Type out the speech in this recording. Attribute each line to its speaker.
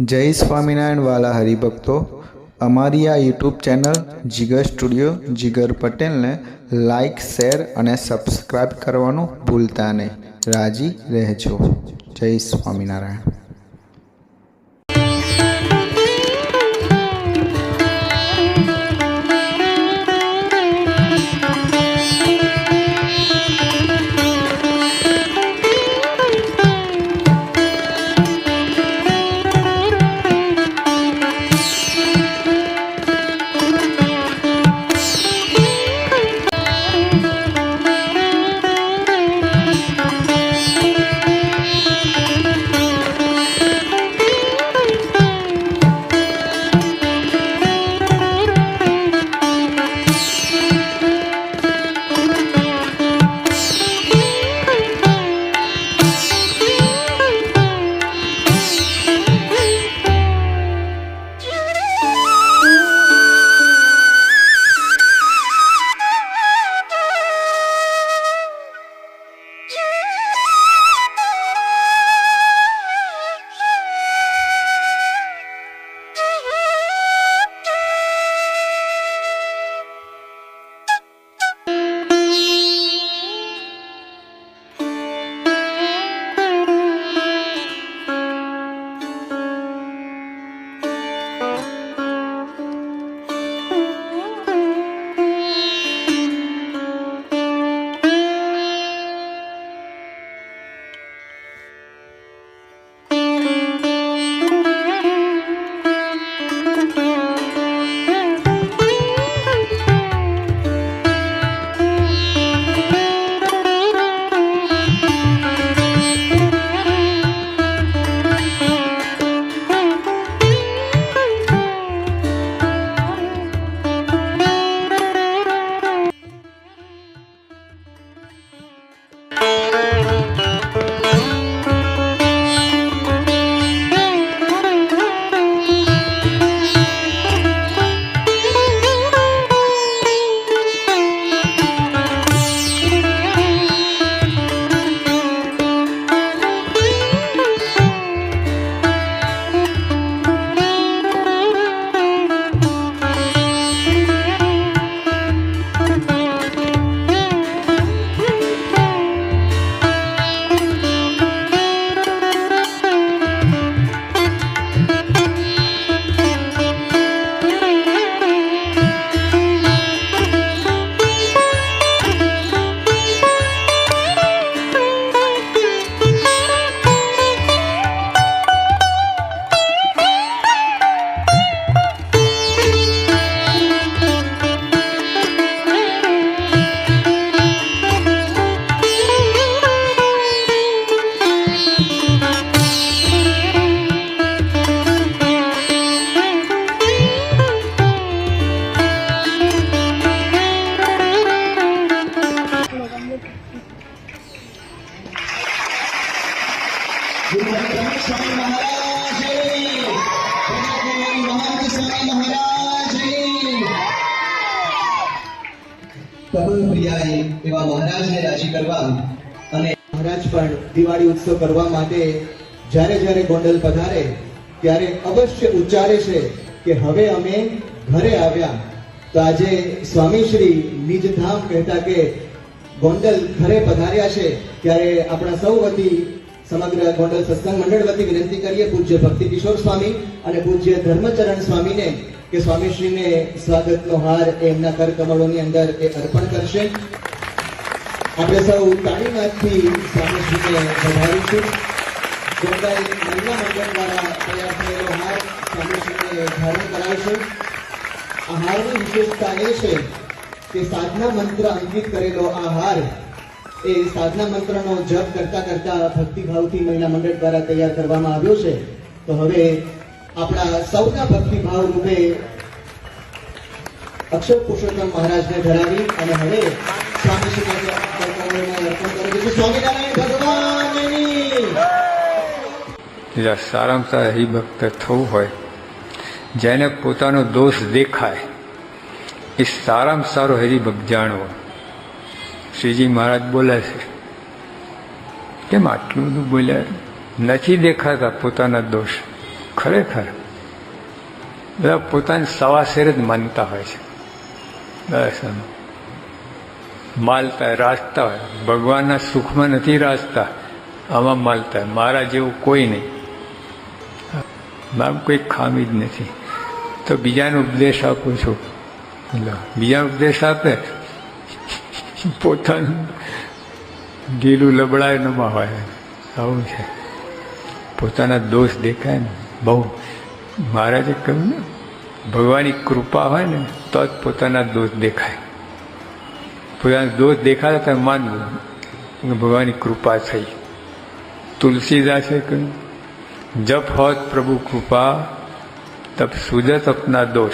Speaker 1: જય સ્વામિનારાયણ વાલા હરિભક્તો. અમારી આ YouTube channel Jigar studio Jigar પટેલને લાઇક શેર અને સબસ્ક્રાઈબ કરવાનું ભૂલતા નહીં. રાજી રહેજો. જય સ્વામિનારાયણ.
Speaker 2: પ્રિયાએ એવા મહારાજને રાજી કરવા અને મહારાજ પણ દિવાળી ઉત્સવ કરવા માટે જ્યારે જ્યારે ગોંડલ પધારે, ત્યારે અવશ્ય ઉચ્ચારે છે કે હવે અમે ઘરે આવ્યા. તો આજે સ્વામી શ્રી નિજ ધામ કહેતા કે ગોંડલ ઘરે પધાર્યા છે, ત્યારે આપણા સૌ વતી સમગ્ર ગોંડલ સત્સંગ મંડળ વતી વિનંતી કરીએ પૂજ્ય ભક્તિ કિશોર સ્વામી અને પૂજ્ય ધર્મચરણ સ્વામીને કે સ્વામીશ્રીને સ્વાગતનો હાર એમના કર કમળોની અંદર એ અર્પણ કરશે. આપણે સૌ તાળીમાંથી સ્વામીશ્રીને વધારીશું. ગોંડલ મહિલા મંડળ દ્વારા આ હારની વિશેષતા એ છે કે સાધના મંત્ર અંકિત કરેલો આ હાર એ સાધના મંત્રનો જપ કરતા કરતા ભક્તિભાવથી મહિલા મંડળ દ્વારા તૈયાર કરવામાં આવ્યો છે. તો હવે આપણા સૌના ભક્તિભાવ રૂપે અક્ષર પુરુષોત્તમ મહારાજને ધરાવી અને હવે સ્વામી સ્વામિનારાયણ ભગવાનની!
Speaker 3: સારામાં સારા હરિભક્ત થવું હોય, જેને પોતાનો દોષ દેખાય, એ સારામાં સારો હરિભક્ત જાણવો. શ્રીજી મહારાજ બોલે છે, કેમ આટલું બધું બોલ્યા? નથી દેખાતા પોતાના દોષ. ખરેખર? બધા પોતાની સવાશેર જ માનતા હોય છે. બસ. માલતા રાજતા હોય. ભગવાનના સુખમાં નથી રાજતા આમાં માલતા મારા જેવું કોઈ નહીં. મારું કોઈ ખામી જ નથી. તો બીજાને ઉપદેશ આપું છું. એટલે બીજાને ઉપદેશ આપે? પોતાનું ઢીલું લબડાય નમાં હોય. આવું છે. પોતાના દોષ દેખાય ને. બહુ. મહારાજે કહ્યું ને, ભગવાનની કૃપા હોય ને તો જ પોતાના દોષ દેખાય. પોતાના દોષ દેખાતા તો માનવું ભગવાનની કૃપા થઈ. તુલસીદાસે કહ્યું, જપ હોત પ્રભુ કૃપા, તપ સુજત અપના દોષ.